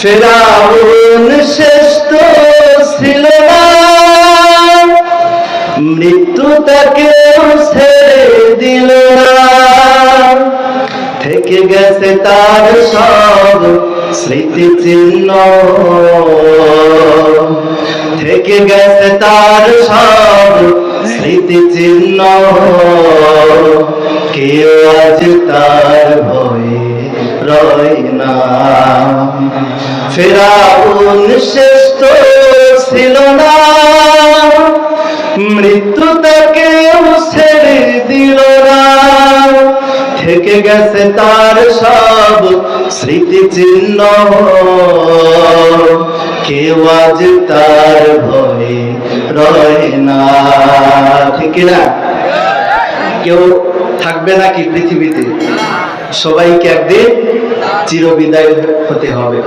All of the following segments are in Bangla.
ফেরাউন শ্রেষ্ঠ ছিল না। মৃত্যু তাকে ছেড়ে দিল না। থেকে গেছে তার সব স্মৃতি চিহ্ন থেকে গেছে তার সব স্মৃতি চিহ্ন কেউ আজ ফেরাউন শ্রেষ্ঠ ছিল না। মৃত্যু তাকে ছেড়ে দিল না। থেকে গেছে তার সব স্মৃতি চিহ্ন কেউ আজ তার ভয়ে রয় না। ঠিক না? কেউ থাকবে নাকি পৃথিবীতে? সবাইকে একদিন চিরবিদায় হতে হবে।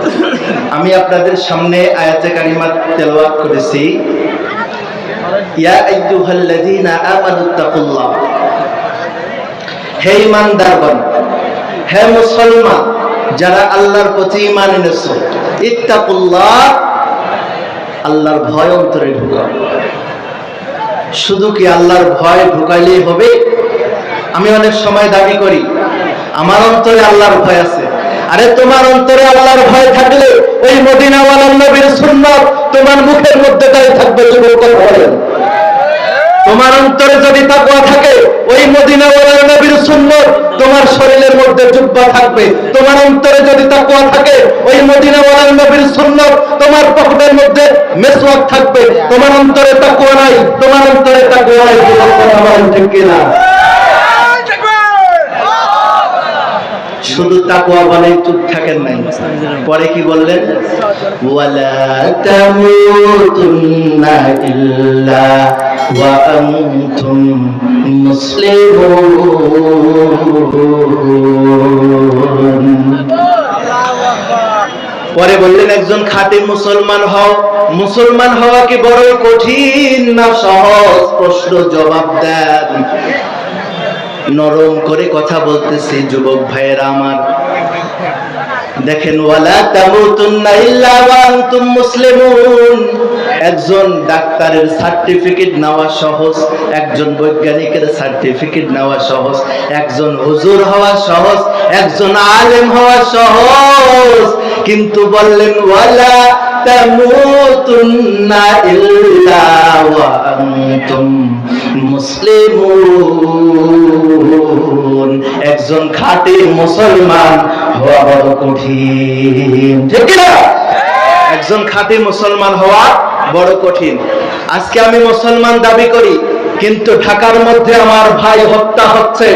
আমি আপনাদের সামনে আয়াতে করেছি। হে মুসলমান, যারা আল্লাহর প্রতি এনেছো, ইত্তাকুল্লাহ, আল্লাহর ভয় অন্তরে শুধু কি আল্লাহর ভয় ঢুকাইলেই হবে? আমি অনেক সময় দাবি করি, আমার অন্তরে আল্লাহর ভয় আছে। আরে তোমার অন্তরে আল্লাহর ভয় থাকলে ওই মদিনাওয়ালার নবীর সুন্নাত তোমার মুখের মধ্যে তাই থাকবে তোমার অন্তরে যদি তাকওয়া থাকে, ওই মদিনাওয়ালার নবীর সুন্নত তোমার শরীরের মধ্যে জুব্বা থাকবে। তোমার অন্তরে যদি তাকওয়া থাকে, ওই মদিনাওয়ালার নবীর সুন্নত তোমার পকেটের মধ্যে মেসওয়াক থাকবে। তোমার অন্তরে তাকওয়া নাই, তোমার অন্তরে তাকওয়া নাই ঠিক কিনা? শুধু তাকওয়া বলে চুপ থাকেন নাই। পরে কি বললেন? পরে বললেন, একজন খাঁটি মুসলমান হও। মুসলমান হওয়া কি বড় কঠিন না সহজ? প্রশ্ন জবাব দেন নরম করে কথা বলতেছি যুবক ভাইয়েরা আমার। দেখেন, ওয়ালা তামুতুন্না ইল্লা ওয়া আনতুম মুসলিমুন। একজন ডাক্তারের সার্টিফিকেট নেওয়া সহজ, একজন বৈজ্ঞানিকের সার্টিফিকেট নেওয়া সহজ, একজন হুজুর হওয়া সহজ, একজন আলেম হওয়া সহজ। কিন্তু বললেন, ওয়ালা ইল্লা ওয়া আনতুম মুসলিমুন একজন খাঁটি মুসলমান হওয়া বড় কঠিন। ঠিক না একজন খাঁটি মুসলমান হওয়া বড় কঠিন। আজকে আমি মুসলমান দাবি করি, কিন্তু ঢাকার মধ্যে আমার ভাই হত্যা হচ্ছে,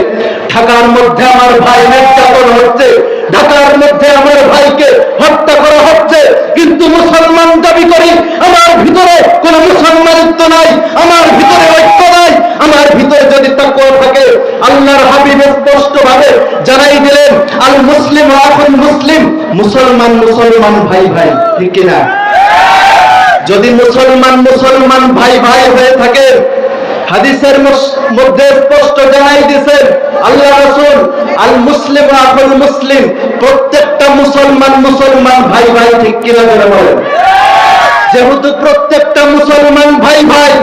ঢাকার মধ্যে আমার ভাই নির্যাতন হচ্ছে ঢাকার মধ্যে আমার ভাইকে হত্যা করা হচ্ছে। কিন্তু মুসলমান দাবি করি, আমার ভিতরে কোনো মুসলমানিত্ব নাই, আমার ভিতরে ঐক্য নাই। আমার ভিতরে যদি তাকওয়া থাকে, আল্লাহর হাবিব স্পষ্ট ভাবে জানাই দিলেন, আল মুসলিম আখুন মুসলিম, মুসলমান মুসলমান ভাই ভাই, ঠিক কিনা? যদি মুসলমান মুসলমান ভাই ভাই হয়ে থাকে, হাদিসের মধ্যে স্পষ্ট জানাই দিয়েছেন আল্লাহ রাসূল, আল মুসলিম আখুল মুসলিম, প্রত্যেকটা মুসলমান মুসলমান ভাই ভাই ঠিক কিনা করে বলেন? যেহেতু প্রত্যেকটা মুসলমান ভাই ভাই,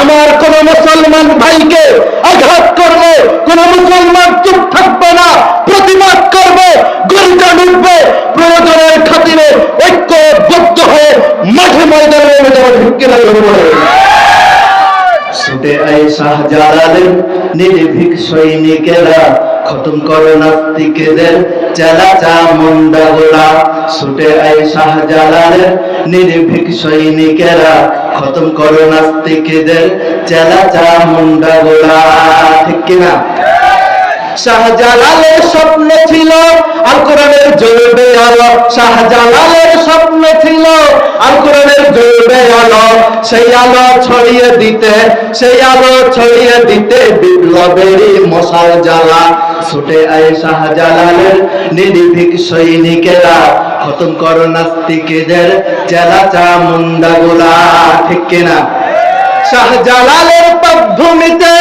আমার কোন মুসলমান ভাইকে আঘাত করবে, কোন মুসলমান চুপ থাকবে না, প্রতিবাদ করবে গরিটা ডুববে প্রয়োজনের খাতিরে ঐক্যবদ্ধ হয়ে মাঠে ময়দানে ঢুকে লাগবে আই শাহজালালের নির্ভীক সৈনিকেরা খতম করো নাস্তিকেদের চেলা চা মুন্ডা চেলা চা মুন্ডা গোলা। ঠিক কিনা? শাহজালালের স্বপ্ন ছিল, আল কোরআনের জ্বলবে আলো, শাহজালালের স্বপ্ন ছিল, আল কোরআনের জ্বলবে আলো, সেই আলো ছড়িয়ে দিতে, সেই আলো ছড়িয়ে দিতে বিপ্লবেরই মশাল জ্বালা। ছুটে আয় শাহজালালের নির্ভীক সৈনিকেরা, খতম করো নাস্তিকেদের চেলা চা মুন্ডা গোলা। ঠিক কিনা? শাহজালালের পদভূমিতে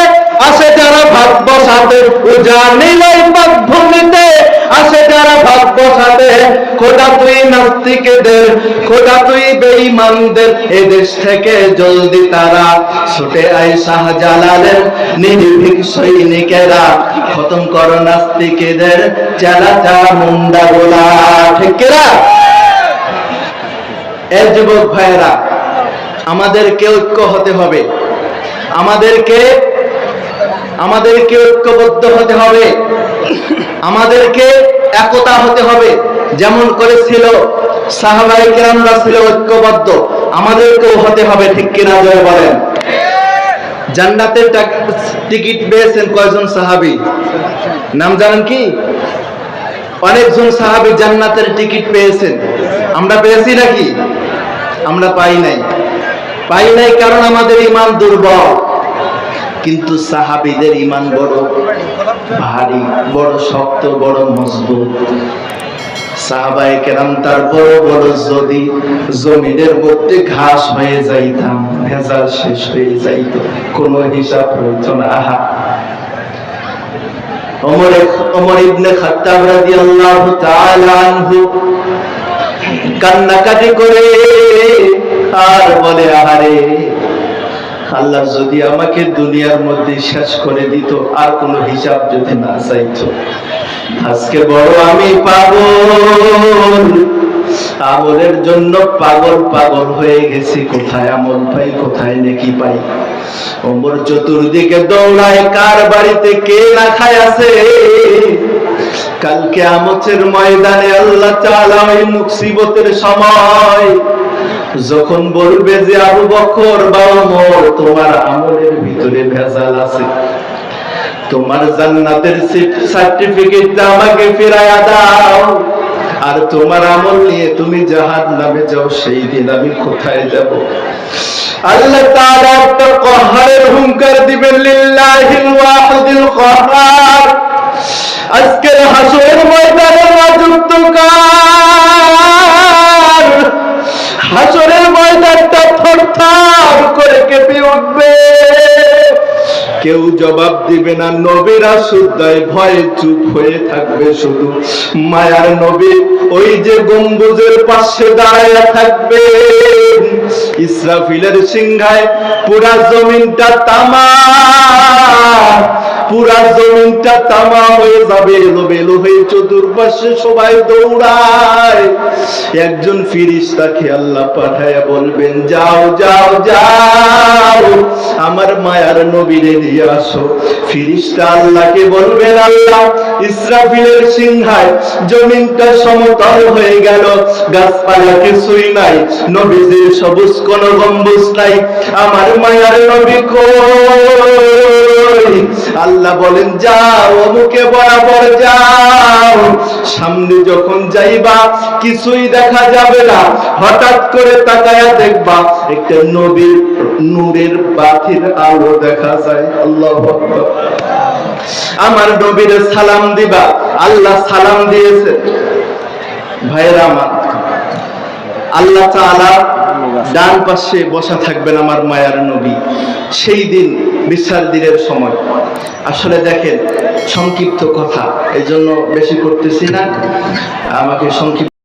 আসে যারা ভাব বসাতে উজানিল ওই পদভূমিতে আসে যারা ভাব বসাতে খোদা তুই নাস্তিকদের, খোদা তুই বেঈমানদের এ দেশ থেকে জলদি তারা ছুটে আয় শাহজালালের নির্ভীক সৈনিকেরা। খতম কর নাস্তিকদের চালাচা মুন্ডা গোলা। ঠিক কিনা? এ যুবক ভাইয়েরা, আমাদেরকে ঐক্য হতে হবে। আমাদেরকে আমাদেরকে ঐক্যবদ্ধ হতে হবে। আমাদেরকে একতা হতে হবে। যেমন করেছিল সাহাবাই কেরামরা ছিল ঐক্যবদ্ধ। আমাদেরকেও হতে হবে, ঠিক কিনা জয় বলেন। জান্নাতের টিকিট পেয়েছেন কয়জন সাহাবি? নাম জানেন কি? অনেকজন সাহাবি জান্নাতের টিকিট পেয়েছেন। আমরা পেয়েছি নাকি? আমরা পাই নাই। পাই নাই কারণ আমাদের ইমান দুর্বল। কিন্তু সাহাবিদের ইমান বড় ভারী বড় শক্ত, বড় মজবুত। সাহাবায়ে কেরাম তার বড় বড় যদি জমিনের মধ্যে ঘাস হয়ে যাইতাম, ভেজাল শেষ হয়ে যাইত, কোনো হিসাব হইত না। আহা। ওমর ইবনে খাত্তাব রাদিয়াল্লাহু তাআলা আনহু কান্নাকাটি করে আর বলে, আহারে আল্লাহ যদি আমাকে দুনিয়ার মধ্যে শেষ করে দিত, আর কোনো হিসাব যদি না চাইতো। আজকে বড় আমি পাগল, আমলের জন্য পাগল পাগল হয়ে গেছি। কোথায় আমল পাই, কোথায় নেকি পাই? ওমর চতুর্দিকে দৌড়ায়, কার বাড়িতে কে না খায় আছে? কালকে আমতের ময়দানে আল্লাহ তাআলা ওই মুসিবতের সময় যখন বলবে যে আবু বকর বা ওমর তোমার আমলের ভিতরে ভেজাল আছে। তোমার জান্নাতের সার্টিফিকেটটা আমাকে ফেরায়া দাও। আর তোমার আমল নিয়ে তুমি জাহাজ নামে যাও, সেই দিন আমি কোথায় যাব? আল্লাহ তাআলা একটা কহারের হুঙ্কার দিবেন, লিল্লাহিল ওয়াহিদিল কহার। আজকের হাসরের ময়দানে রাজত্ব কার হাসরের ময়দানটা থরথর করে কেঁপে উঠবে। কেউ জবাব দিবে না, নবীরা শুদ্ধায় ভয়ে চুপ হয়ে থাকবে শুধু। মায়ার নবী ওই যে গম্বুজের পাশে দাঁড়ায় থাকবে। ইসরাফিলের সিংহায় পুরা জমিনটা তামা জমিনটা তামা হয়ে যাবে এলো বেলো হয়ে চতুর্পাশে সবাই দৌড়ায়। একজন ফিরিস্তাকে আল্লাহ পাঠায় বলবেন, যাও যাও যাও, আমার মায়ার নবীরে নিয়ে আসো। ফিরিস্তা আল্লাহকে বলবেন, আল্লাহ, ইসরাফিলের সিংহায় জমিনটা সমতল হয়ে গেল, গাছপালা কিছুই নাই, নবীজির সবুজ কোন গম্বুজ নাই, আমার মায়ার নবী কই? আল্লাহ বলেন, যাও অমুকে বরাবর যাও। সামনে যখন যাইবা, কিছুই দেখা যাবে না। হঠাৎ করে তাকায়া দেখবা, একটা নবীর নূরের বাতির আলো দেখা যায়। আল্লাহ আমার নবীর সালাম দিবা। আল্লাহ সালাম দিয়েছে। ভাইয়েরা আমার, আল্লাহ ডান পাশে বসা থাকবেন আমার মায়ার নবী। সেই দিন বিচার দিনের সময়। আসলে দেখেন সংক্ষিপ্ত কথা এই জন্য বেশি করতেছি না। আমাকে সংক্ষিপ্ত